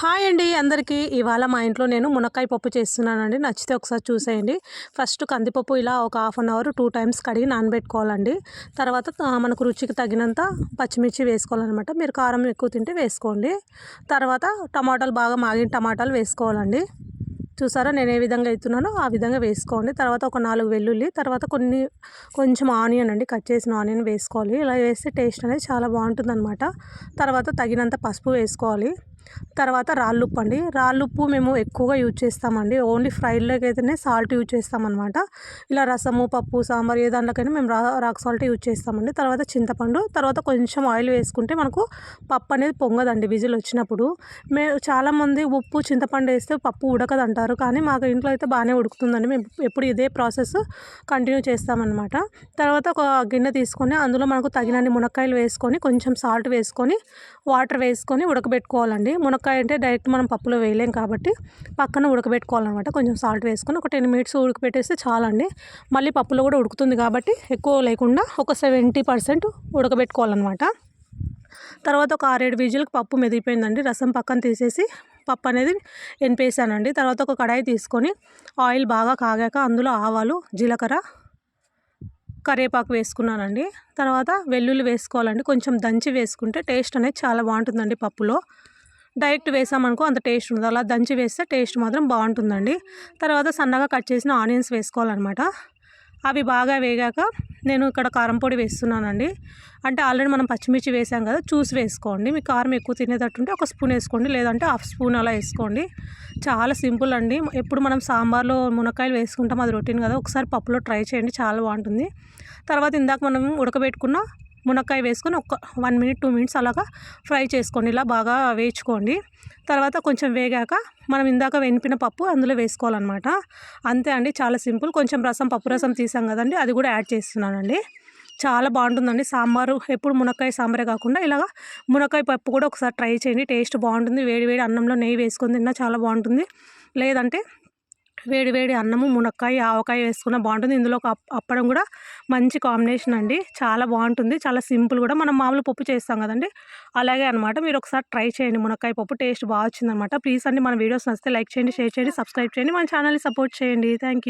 Hi అండి అందరికీ. ఇవాళ మా ఇంట్లో నేను మునక్కాయ పప్పు చేస్తున్నానండి. నచ్చితే ఒకసారి చూసేయండి. ఫస్ట్ కందిపప్పు ఇలా ఒక half an hour two times కడిగి నానబెట్టుకోవాలండి. తర్వాత మనకు రుచికి తగినంత పచ్చిమిర్చి వేసుకోవాలన్నమాట. మీరు కారం ఎక్కువ తింటే వేసుకోండి. తర్వాత టమాటాలు బాగా మాగిన టమాటాలు వేసుకోవాలండి. చూసారా? నేను ఏ విధంగా అవుతున్నానో ఆ విధంగా వేసుకోండి. తర్వాత ఒక నాలుగు వెల్లుల్లి తర్వాత కొన్ని కొంచెం ఆనియన్ అండి. కట్ చేసిన ఆనియన్ వేసుకోవాలి. ఇలా వేస్తే టేస్ట్ అనేది చాలా బాగుంటుంది తర్వాత తగినంత పసుపు వేసుకోవాలి. తర్వాత రాళ్ళుప్పు అండి. రాళ్ళుప్పు మేము ఎక్కువగా యూజ్ చేస్తామండి. ఓన్లీ ఫ్రైడ్లోకి అయితేనే సాల్ట్ యూజ్ చేస్తామన్నమాట. ఇలా రసము పప్పు సాంబార్ ఏ దాంట్లోకైనా మేము రా రాక్ సాల్ట్ యూజ్ చేస్తామండి. తర్వాత చింతపండు తర్వాత కొంచెం ఆయిల్ వేసుకుంటే మనకు పప్పు అనేది పొంగదండి విజిల్ వచ్చినప్పుడు. మే చాలామంది ఉప్పు చింతపండు వేస్తే పప్పు ఉడకదు అంటారు కానీ మాకు ఇంట్లో అయితే బాగానే ఉడుకుతుందండి. మేము ఎప్పుడు ఇదే ప్రాసెస్ కంటిన్యూ చేస్తామన్నమాట. తర్వాత ఒక గిన్నె తీసుకొని అందులో మనకు తగినన్ని మునక్కాయలు వేసుకొని కొంచెం సాల్ట్ వేసుకొని వాటర్ వేసుకొని ఉడకబెట్టుకోవాలండి. మునక్కాయ అంటే డైరెక్ట్ మనం పప్పులో వేయలేం కాబట్టి పక్కన ఉడకబెట్టుకోవాలన్నమాట. కొంచెం సాల్ట్ వేసుకొని ఒక టెన్ మినిట్స్ ఉడకబెట్టేస్తే చాలండి. మళ్ళీ పప్పులో కూడా ఉడుకుతుంది కాబట్టి ఎక్కువ లేకుండా ఒక సెవెంటీ పర్సెంట్ ఉడకబెట్టుకోవాలన్నమాట. తర్వాత ఒక ఆరేడు విజులకు పప్పు మెదిగిపోయిందండి రసం పక్కన తీసేసి పప్పు అనేది ఎనిపేసానండి తర్వాత ఒక కడాయి తీసుకొని ఆయిల్ బాగా కాగాక అందులో ఆవాలు జీలకర్ర కరివేపాకు వేసుకున్నానండి. తర్వాత వెల్లుల్లి వేసుకోవాలండి. కొంచెం దంచి వేసుకుంటే టేస్ట్ అనేది చాలా బాగుంటుందండి పప్పులో. డైరెక్ట్ వేసామనుకో అంత టేస్ట్ ఉండదు. అలా దంచి వేస్తే టేస్ట్ మాత్రం బాగుంటుందండి. తర్వాత సన్నగా కట్ చేసిన ఆనియన్స్ వేసుకోవాలన్నమాట. అవి బాగా వేగాక నేను ఇక్కడ కారం పొడి వేస్తున్నానండి. అంటే ఆల్రెడీ మనం పచ్చిమిర్చి వేసాం కదా చూసి వేసుకోండి. మీ కారం ఎక్కువ తినేటట్టు ఉంటే ఒక స్పూన్ వేసుకోండి లేదంటే హాఫ్ స్పూన్ అలా వేసుకోండి. చాలా సింపుల్ అండి. ఎప్పుడు మనం సాంబార్లో మునక్కాయలు వేసుకుంటాం అది రొటీన్ కదా ఒకసారి పప్పులో ట్రై చేయండి చాలా బాగుంటుంది. తర్వాత ఇందాక మనం ఉడకబెట్టుకున్న మునక్కాయ వేసుకొని ఒక వన్ మినిట్ టూ మినిట్స్ అలాగా ఫ్రై చేసుకోండి. ఇలా బాగా వేయించుకోండి. తర్వాత కొంచెం వేగాక మనం ఇందాక వెనిపిన పప్పు అందులో వేసుకోవాలన్నమాట. అంతే అండి చాలా సింపుల్. కొంచెం రసం పప్పు రసం తీసాం కదండి అది కూడా యాడ్ చేస్తున్నానండి. చాలా బాగుంటుందండి సాంబారు ఎప్పుడు మునక్కాయ సాంబారే కాకుండా ఇలాగా మునక్కాయ పప్పు కూడా ఒకసారి ట్రై చేయండి టేస్ట్ బాగుంటుంది. వేడి వేడి అన్నంలో నెయ్యి వేసుకొని తిన్నా చాలా బాగుంటుంది. లేదంటే వేడి వేడి అన్నము మునక్కాయ ఆవకాయ వేసుకున్న బాగుంటుంది. ఇందులో ఒక అప్పడం కూడా మంచి కాంబినేషన్ అండి. చాలా బాగుంటుంది. చాలా సింపుల్ కూడా. మనం మామూలు పప్పు చేస్తాం కదండి. అలాగే అనమాట మీరు ఒకసారి ట్రై చేయండి. మునక్కాయ పప్పు టేస్ట్ బాగా వచ్చిందనమాట ప్లీజ్ అండి మన వీడియోస్ నచ్చితే లైక్ చేయండి షేర్ చేయండి సబ్స్క్రైబ్ చేయండి. మన ఛానల్ని సపోర్ట్ చేయండి. థ్యాంక్